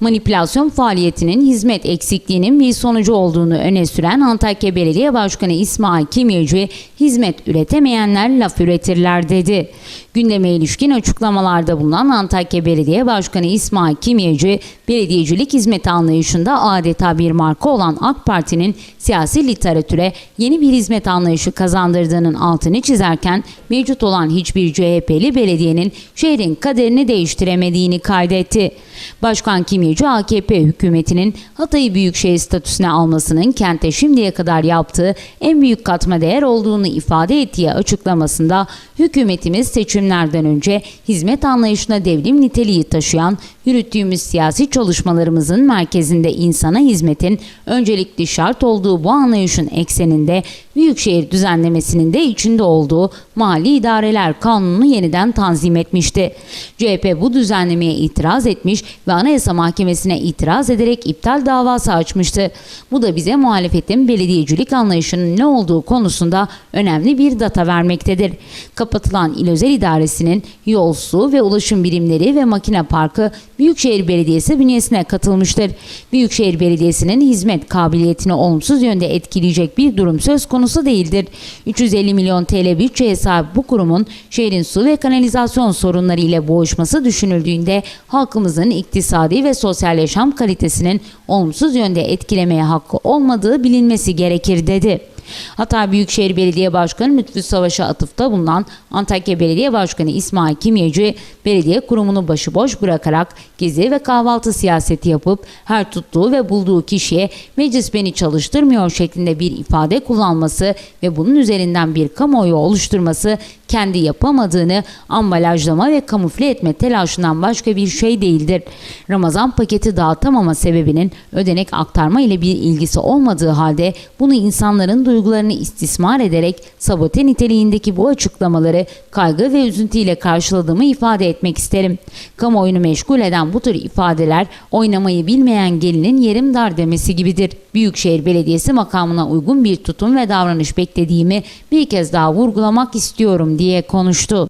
Manipülasyon faaliyetinin hizmet eksikliğinin bir sonucu olduğunu öne süren Antakya Belediye Başkanı İsmail Kimyacı, hizmet üretemeyenler laf üretirler dedi. Gündeme ilişkin açıklamalarda bulunan Antakya Belediye Başkanı İsmail Kimyacı, belediyecilik hizmet anlayışında adeta bir marka olan AK Parti'nin siyasi literatüre yeni bir hizmet anlayışı kazandırdığının altını çizerken mevcut olan hiçbir CHP'li belediyenin şehrin kaderini değiştiremediğini kaydetti. Başkan Kimyacı AKP hükümetinin Hatay'ı büyükşehir statüsüne almasının kente şimdiye kadar yaptığı en büyük katma değer olduğunu ifade ettiği açıklamasında hükümetimiz seçimlerden önce hizmet anlayışına devrim niteliği taşıyan yürüttüğümüz siyasi çalışmalarımızın merkezinde insana hizmetin öncelikli şart olduğu bu anlayışın ekseninde büyükşehir düzenlemesinin de içinde olduğu Mali İdareler Kanunu'nu yeniden tanzim etmişti. CHP bu düzenlemeye itiraz etmiş ve Anayasa Mahkemesi'ne itiraz ederek iptal davası açmıştı. Bu da bize muhalefetin belediyecilik anlayışının ne olduğu konusunda önemli bir data vermektedir. Kapatılan İl Özel İdaresi'nin yol, su ve ulaşım birimleri ve makine parkı Büyükşehir Belediyesi bünyesine katılmıştır. Büyükşehir Belediyesi'nin hizmet kabiliyetini olumsuz yönde etkileyecek bir durum söz konusu değildir. 350 milyon TL bütçeye sahip bu kurumun şehrin su ve kanalizasyon sorunları ile boğuşması düşünüldüğünde halkımızın iktisadi ve sosyal yaşam kalitesinin olumsuz yönde etkilemeye hakkı olmadığı bilinmesi gerekir dedi. Hatay Büyükşehir Belediye Başkanı Lütfü Savaş'a atıfta bulunan Antakya Belediye Başkanı İsmail Kimyacı, belediye kurumunu başıboş bırakarak gezi ve kahvaltı siyaseti yapıp her tuttuğu ve bulduğu kişiye meclis beni çalıştırmıyor şeklinde bir ifade kullanması ve bunun üzerinden bir kamuoyu oluşturması kendi yapamadığını ambalajlama ve kamufle etme telaşından başka bir şey değildir. Ramazan paketi dağıtamama sebebinin ödenek aktarma ile bir ilgisi olmadığı halde bunu insanların duygularını istismar ederek sabote niteliğindeki bu açıklamaları kaygı ve üzüntüyle karşıladığımı ifade etmek isterim. Kamuoyunu meşgul eden bu tür ifadeler oynamayı bilmeyen gelinin yerim dar demesi gibidir. Büyükşehir Belediyesi makamına uygun bir tutum ve davranış beklediğimi bir kez daha vurgulamak istiyorum diye konuştu.